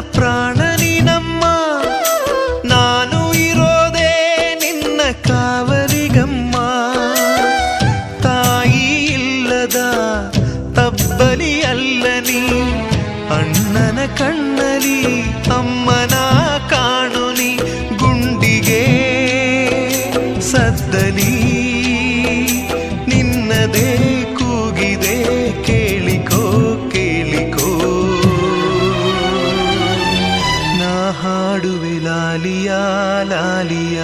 ಪ್ರಾಣನಿ ನಾನು ಇರೋದೇ ನಿನ್ನ ಕಾವರಿಗಮ್ಮ ತಾಯಿ ಇಲ್ಲದ ತಬ್ಬಲಿ ಅಲ್ಲನಿ. ಅಣ್ಣನ ಕಣ್ಣಲಿ ಅಮ್ಮನ ಕಾಣುನಿ. ಗುಂಡಿಗೆ ಸದ್ದಲಿ. ನಿನ್ನದೇ ಕೂಗಿದೇಕೆ ലാലിയ ലാലിയ